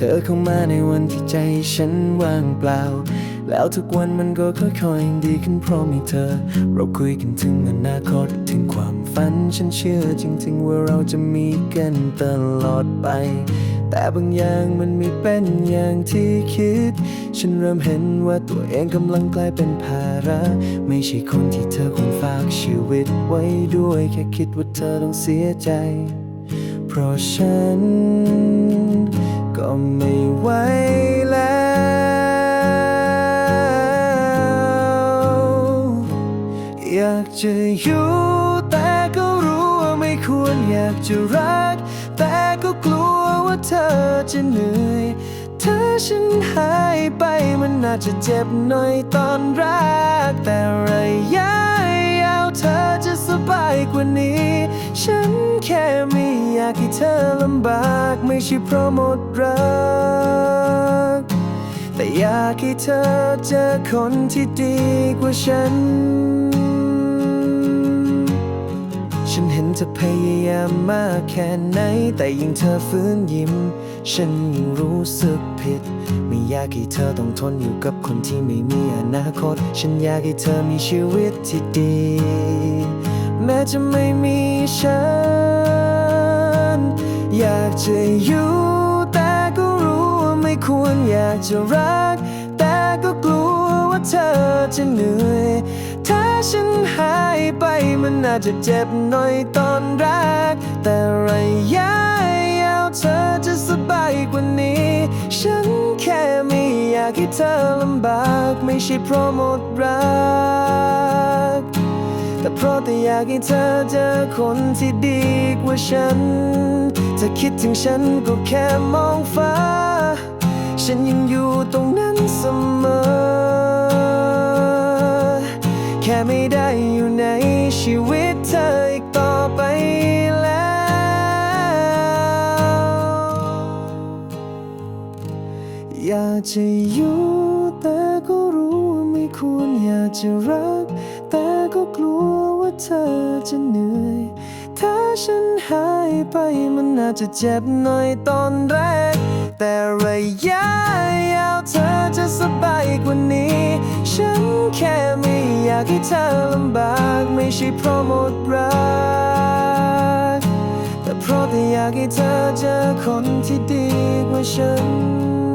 ธอเข้ามาในวันที่ใจฉันว่างเปล่า แล้วทุกวันมันก็ค่อยๆดีขึ้นเพราะมีเธอ เราคุยกันถึงอนาคตถึงความฝันฉันเชื่อจริงๆ ว่าเราจะมีกันตลอดไป แต่บางอย่างมันไม่เป็นอย่างที่คิด ฉันเริ่มเห็นว่าตัวเองกำลังกลายเป็นภาระ ไม่ใช่คนที่เธอควรฝากชีวิตไว้ด้วย แค่คิดว่าเธอต้องเสียใจ เพราะฉันากจะอยู่ แต่ก็รู้ว่าไม่ควรอยากจะรัก แต่ก็กลัวว่าเธอจะเหนื่อยถ้าฉันหายไปมันน่าจะเจ็บหน่อยตอนแรก แต่ระยะยาวเธอจะสบายกว่านี้ ฉันแค่ไม่อยากให้เธอลำบาก ไม่ใช่เพราะหมดรัก แต่อยากให้เธอเจอคนที่ดีกว่าฉัน ฉันเห็นเธอพยายามมากแค่ไหน แต่ยิ่งเธอฟื้นยิ้ม ฉันยิ่งรู้สึกผิด ไม่อยากให้เธอต้องทนอยู่กับคนที่ไม่มีอนาคต ฉันอยากให้เธอมีชีวิตที่ดี แม้จะไม่มีฉัน อยากจะอยู่แต่ก็รู้ว่าไม่ควรอยากจะรัก แต่ก็กลัวว่าเธอจะเหนื่อย ถ้าฉันหายไปมันน่าจจะเจ็บหน่อยตอนแรก แต่ระยะยาวเธอจะสบายกว่านี้ ฉันแค่ไม่อยากให้เธอลำบาก ไม่ใช่เพราะหมดรัก แต่เพราะแต่อยากให้เธอเจอคนที่ดีกว่าฉันจะคิดถึงฉันก็แค่มองฟ้า ฉันยังอยู่ตรงนั้นเสมอากจะอยู่แต่ก็รู้ว่าไม่ควรอยากจะรัก แต่ก็กลัวว่าเธอจะเหนื่อย ถ้าฉันหายไปมันน่าจะเจ็บหน่อยตอนแรก แต่ระยะยาวเธอจะสบายกว่านี้ ฉันแค่ไม่อยากให้เธอลำบากไม่ใช่เพราะหมดรัก แต่เพราะแต่อยากให้เธอเจอคนที่ดีกว่าฉัน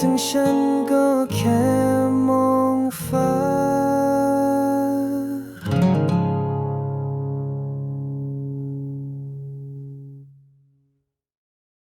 ถึงฉันก็แค่